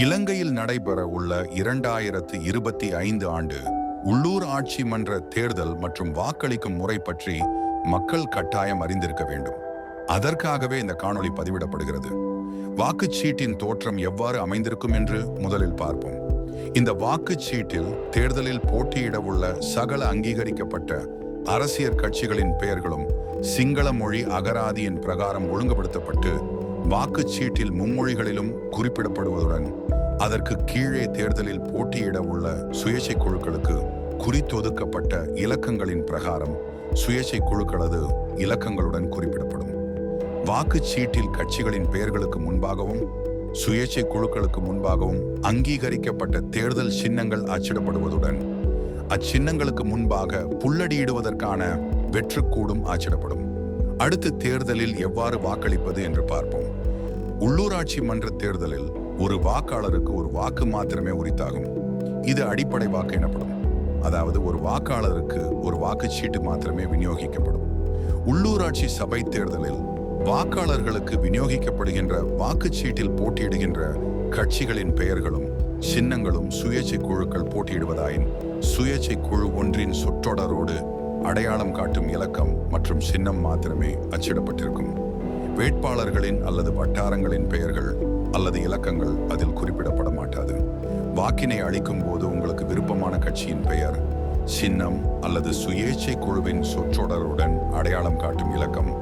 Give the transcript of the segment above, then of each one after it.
இலங்கையில் நடைபெற உள்ள இரண்டாயிரத்து இருபத்தி ஐந்து ஆண்டு உள்ளூர் ஆட்சி மன்ற தேர்தல் மற்றும் வாக்களிக்கும் முறை பற்றி மக்கள் கட்டாயம் அறிந்திருக்க வேண்டும். அதற்காகவே இந்த காணொளி பதிவிடப்படுகிறது. வாக்குச்சீட்டின் தோற்றம் எவ்வாறு அமைந்திருக்கும் என்று முதலில் பார்ப்போம். இந்த வாக்குச்சீட்டில் தேர்தலில் போட்டியிட உள்ள சகல அங்கீகரிக்கப்பட்ட அரசியல் கட்சிகளின் பெயர்களும் சிங்கள மொழி அகராதியின் பிரகாரம் ஒழுங்குபடுத்தப்பட்டு வாக்குச்சீட்டில் மும்மொழிகளிலும் குறிப்பிடப்படுவதுடன் அதற்கு கீழே தேர்தலில் போட்டியிட உள்ள சுயேட்சை குழுக்களுக்கு குறித்தொதுக்கப்பட்ட இலக்கங்களின் பிரகாரம் சுயேட்சை குழுக்களது இலக்கங்களுடன் குறிப்பிடப்படும். வாக்குச்சீட்டில் கட்சிகளின் பெயர்களுக்கு முன்பாகவும் சுயேட்சை குழுக்களுக்கு முன்பாகவும் அங்கீகரிக்கப்பட்ட தேர்தல் சின்னங்கள் அச்சிடப்படுவதுடன் அச்சின்னங்களுக்கு முன்பாக புள்ளடியிடுவதற்கான வெற்றுக்கூடும் அச்சிடப்படும். அடுத்து தேர்தலில் எவ்வாறு வாக்களிப்பது என்று பார்ப்போம். உள்ளூராட்சி மன்ற தேர்தலில் ஒரு வாக்காளருக்கு ஒரு வாக்கு மாத்திரமே உரித்தாகும். இது அடிப்படை வாக்கு எனப்படும். அதாவது ஒரு வாக்காளருக்கு ஒரு வாக்குச்சீட்டு மாத்திரமே விநியோகிக்கப்படும். உள்ளூராட்சி சபை தேர்தலில் வாக்காளர்களுக்கு விநியோகிக்கப்படுகின்ற வாக்குச்சீட்டில் போட்டியிடுகின்ற கட்சிகளின் பெயர்களும் சின்னங்களும் சுயேட்சை குழுக்கள் போட்டியிடுவதாயின் சுயேட்சை குழு ஒன்றின் சொற்றொடரோடு அடையாளம் காட்டும் இலக்கம் மற்றும் சின்னம் மாத்திரமே அச்சிடப்பட்டிருக்கும். வேட்பாளர்களின் அல்லது வட்டாரங்களின் பெயர்கள் அல்லது இலக்கங்கள் அதில் குறிப்பிடப்பட மாட்டாது வாக்கினை அளிக்கும் போது உங்களுக்கு விருப்பமான கட்சியின் பெயர் சின்னம் அல்லது சுயேட்சை குழுவின் சொற்றொடருடன் அடையாளம் காட்டும் இலக்கம்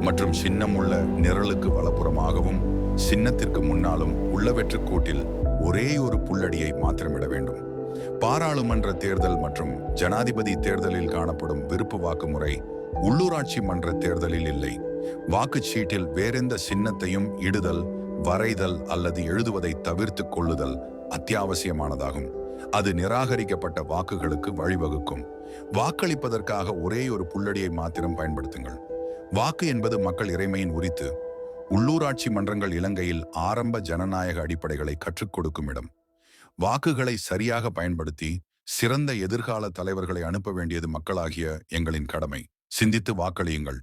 மற்றும் சின்னம் உள்ள நிரலுக்கு வலப்புறமாகவும் சின்னத்திற்கு முன்னாலும் உள்ள கூட்டில் ஒரே ஒரு புல்லடியை மாத்திரமிட வேண்டும். பாராளுமன்ற தேர்தல் மற்றும் ஜனாதிபதி தேர்தலில் காணப்படும் விருப்பு வாக்கு முறை உள்ளூராட்சி மன்ற தேர்தலில் இல்லை. வாக்குச்சீட்டில் வேறெந்த சின்னத்தையும் இடுதல் வரைதல் அல்லது எழுதுவதை தவிர்த்து கொள்ளுதல் அத்தியாவசியமானதாகும். அது நிராகரிக்கப்பட்ட வாக்குகளுக்கு வழிவகுக்கும். வாக்களிப்பதற்காக ஒரே ஒரு புள்ளடியை மாத்திரம் பயன்படுத்துங்கள். வாக்கு என்பது மக்கள் இறைமையின் உரித்து உள்ளூராட்சி மன்றங்கள் இலங்கையில் ஆரம்ப ஜனநாயக அடிப்படைகளை கற்றுக் கொடுக்கும் இடம். வாக்குகளை சரியாக பயன்படுத்தி சிறந்த எதிர்கால தலைவர்களை அனுப்ப வேண்டியது மக்களாகிய எங்களின் கடமை. சிந்தித்து வாக்களியுங்கள்.